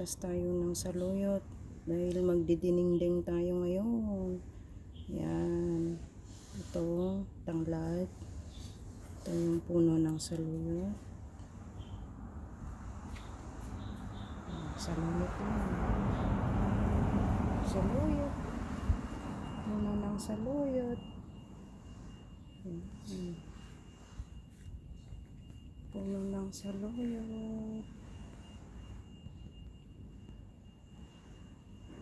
Mamimitas tayo ng saluyot dahil magdidiningding tayo ngayon. Yan. Ito, tanglad. Ito yung puno ng saluyot. Saluyot yan. Saluyot. Puno ng saluyot. Puno ng saluyot.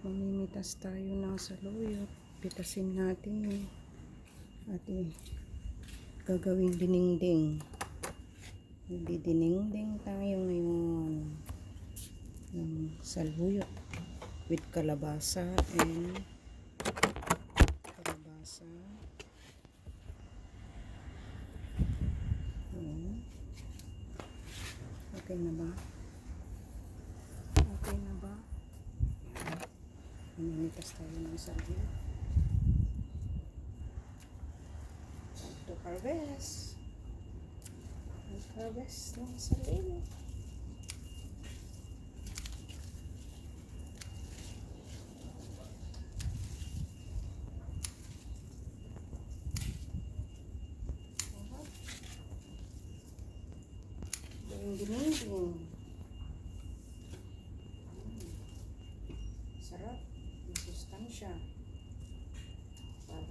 Mamimitas tayo ng saluyot. Pitasin natin. At eh, gagawing diningding. Didiningding tayo ngayon. Ng saluyot. With kalabasa and kalabasa. Ayan. Okay na ba? Okay na ba? Mamimitas tayo ng saluyot. Time to harvest. Mag-harvest ng saluyot.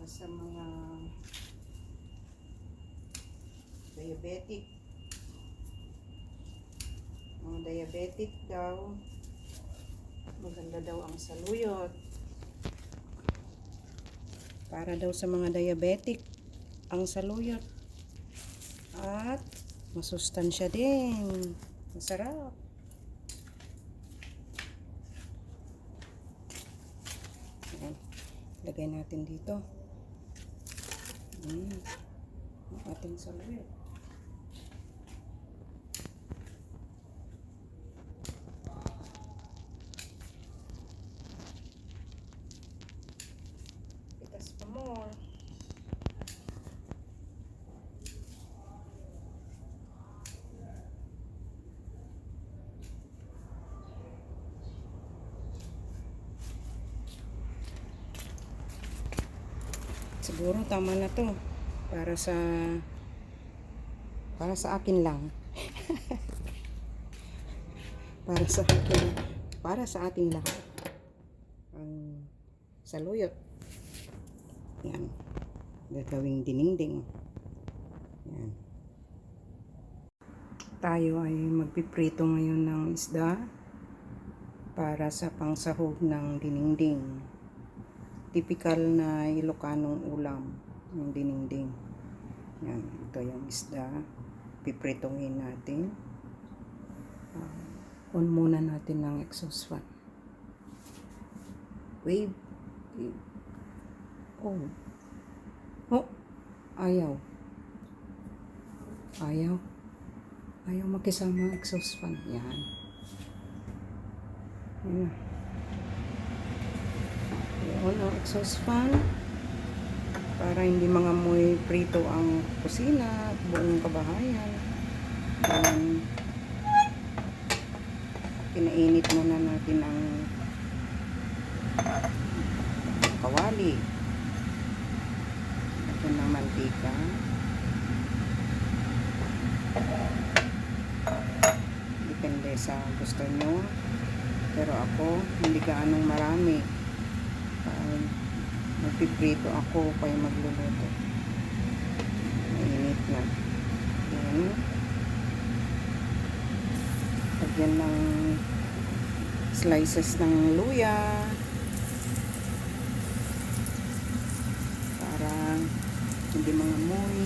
Sa mga diabetic. Mga diabetic daw. Maganda daw ang saluyot. Para daw sa mga diabetic ang saluyot. At masustansya din. Masarap. Ayan. Lagay natin dito. Mm. Ang ating saluyot. Pitas pa more. Siguro tama na to. Para sa para sa akin lang. para sa akin para sa ating lahat. Ang saluyot. Yan. Gagawing diningding. Yan. Tayo ay magpiprito ngayon ng isda para sa pangsahog ng diningding typical na Ilocanong ulam yung dininding. Yan, ito yung isda. Pipritongin natin. Uh, on muna natin ng exhaust fan. Wave. Oh. Oh. Ayaw. Ayaw. Ayaw makisama exhaust fan. Yan. Yan na. Yun ang exhaust fan para hindi mga amoy prito ang kusina at buong kabahayan. Um, pinainit muna natin ang kawali. Ito ng mantika. Depende sa gusto nyo. Pero ako, hindi gaanong marami uh, magpiprito ako kaya magluluto. Mainit na. Yan lagyan ng slices ng luya. Para hindi mga moy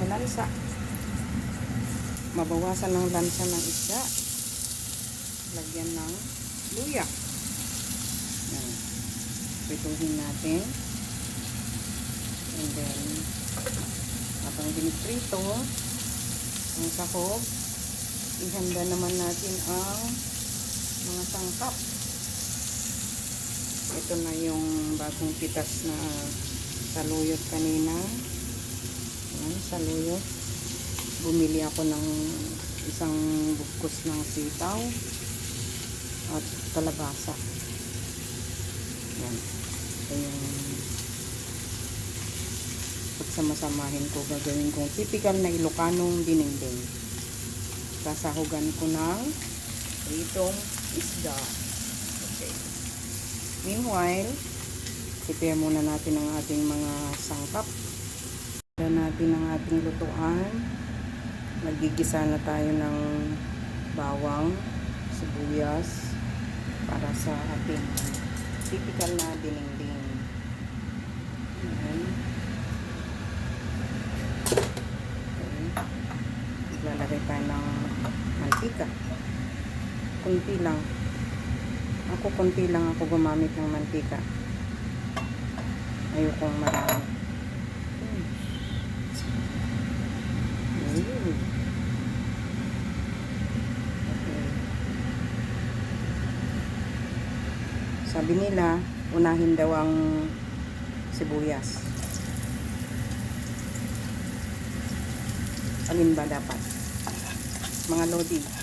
malansa. Mabawasan ng lansa ng isda. Lagyan ng luya prituhin natin. And then, habang biniprito, ang sahog, ihanda naman natin ang mga sangkap. Ito na yung bagong pitas na saluyot kanina. Ayan, saluyot. Bumili ako ng isang bukos ng sitaw. At kalabasa. Ito yung pagsamasamahin ko, gagawin kong typical na Ilocanong dinengdeng. Sasahugan ko ng itong isda. Okay. Meanwhile, prepare muna natin ang ating mga sangkap. Prepare natin ang ating lutuan. Nagigisa na tayo ng bawang, sibuyas, para sa ating typical na dinengdeng. Ayan. Okay. Maglalagay tayo ng mantika. Kunti lang. Ako kunti lang ako gumamit ng mantika. Ayokong marami. Sabi nila, unahin daw ang sibuyas. Alin ba dapat? Mga lodi.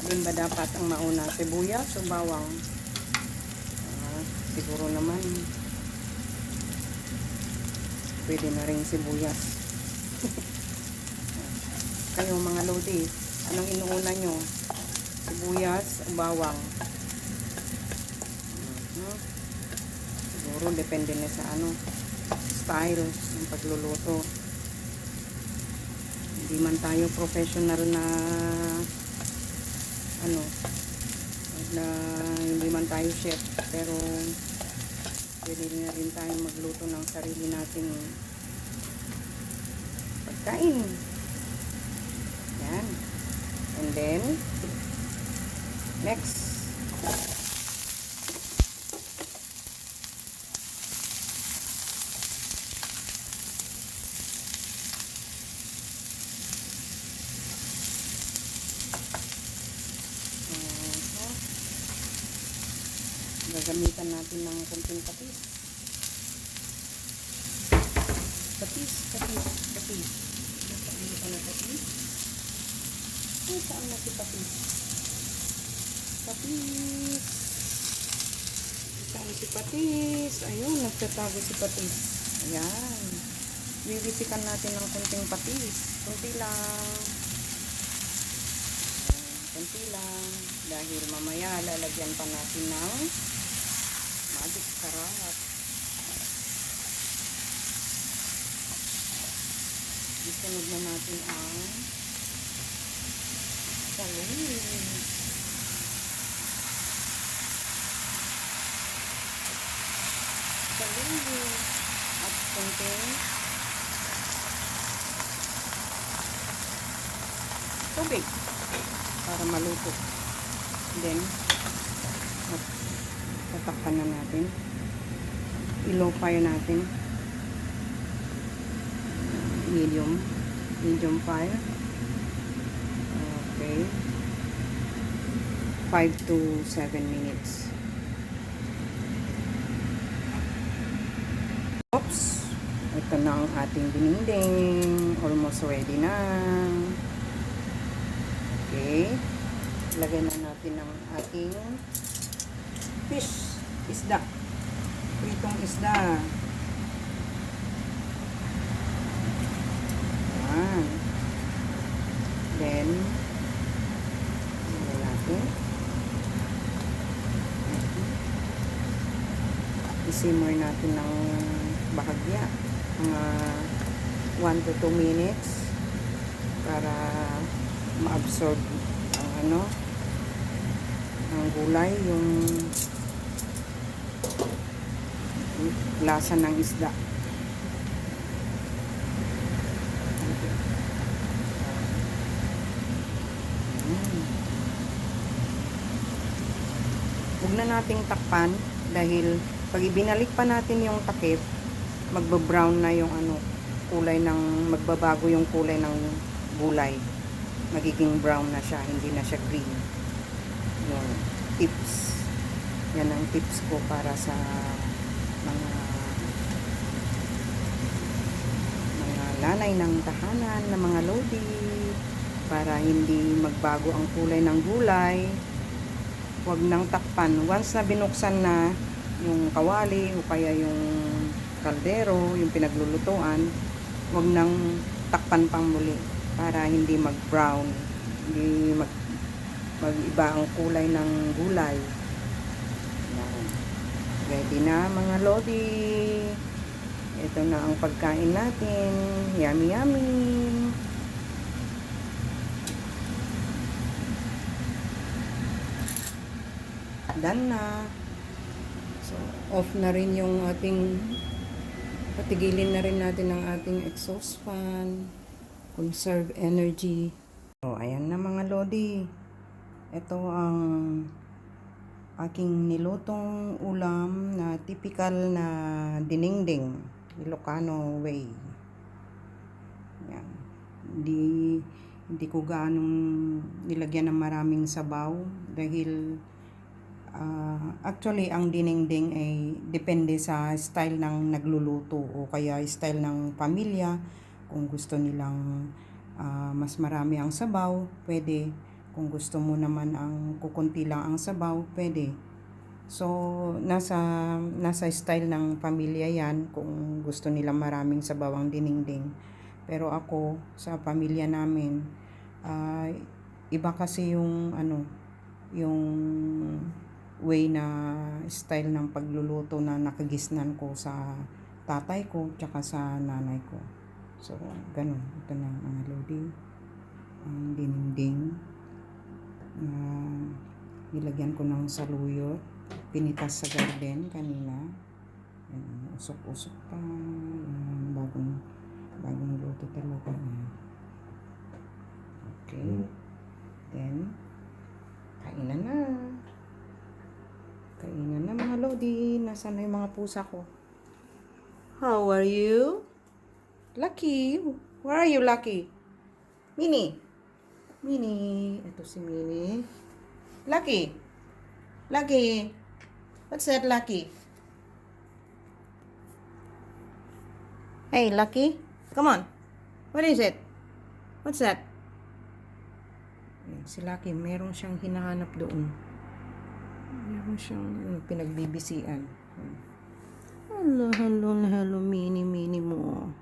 Alin ba dapat ang mauna? Sibuyas o bawang? Ah, siguro naman pwede na rin sibuyas. Kayo mga lodi, anong inuuna nyo? Sibuyas o bawang? Mhm. Siguro depende na sa ano, style ng pagluluto. Hindi man tayo professional na ano, na hindi man tayo chef, pero pwede na rin tayo magluto ng sarili nating pagkain. Yan. And then, next, uh, gagamitan natin ng konting patis. Patis, patis, patis. Nakabili ka na patis. Ay, saan na si patis? Patis. Saan si patis? Ayun, nagtatago si patis. Ayan. Bibisikan natin ng konting patis. Kunti lang. Kunti lang. Dahil mamaya lalagyan pa natin ng magic sarap. Isunod na natin ang salud. Salud. At konting tubig para maluto. Then, tatakpan na natin. I-low fire natin. Medium. Medium fire. Okay. 5 to 7 minutes. Oops. Ito na ang ating dininding. Almost ready na. Okay. Lagay na natin ang ating fish. Isda. Pritong isda. Yan. Then, lagay natin. I-simmer natin ng bahagya. Mga 1 to 2 minutes para ma-absorb ang ano ang gulay yung lasa ng isda Mm. Huwag na nating takpan dahil pag ibinalik pa natin yung takip, magba-brown na yung ano, kulay ng, magbabago yung kulay ng gulay. Magiging brown na siya, hindi na siya green. Yung tips. Yan ang tips ko para sa mga mga lanay ng tahanan, ng mga lodi, para hindi magbago ang kulay ng gulay Huwag nang takpan. Once na binuksan na yung kawali o kaya yung kaldero, yung pinaglulutuan, huwag nang takpan pang muli para hindi mag-brown, hindi mag mag-iba ang kulay ng gulay. Yan. Ready na mga lodi. Ito na ang pagkain natin. Yummy, yummy. Done na. So, off na rin yung ating patigilin na rin natin ang ating exhaust fan. Conserve energy. So, ayan na mga lodi. Ito ang aking nilutong ulam na typical na dinengdeng. Ilocano way. Yan. Hindi, hindi ko gaanong nilagyan ng maraming sabaw dahil ah, actually ang dinengdeng ay depende sa style ng nagluluto o kaya style ng pamilya kung gusto nilang ah, mas marami ang sabaw pwede kung gusto mo naman ang kukunti lang ang sabaw pwede so nasa nasa style ng pamilya yan kung gusto nila maraming sabaw ang dinengdeng pero ako sa pamilya namin ah, iba kasi yung ano yung way na style ng pagluluto na nakagisnan ko sa tatay ko tsaka sa nanay ko. So, ganun. Ito na mga lodi. Ang dinding na nilagyan ko ng saluyot. Pinitas sa garden kanina. Yan, usok-usok pa. Yan, bagong bagong luto talaga. Okay. Then, kainan na. Kainan na mga lodi. Nasaan na yung mga pusa ko? How are you? Lucky. Where are you, Lucky? Minnie. Minnie. Ito si Minnie. Lucky. Lucky. What's that, Lucky? Hey, Lucky. Come on. What is it? What's that? Si Lucky, meron siyang hinahanap doon. Meron siyang ano, pinagbibisian. Hello, hello, hello, mini, mini mo.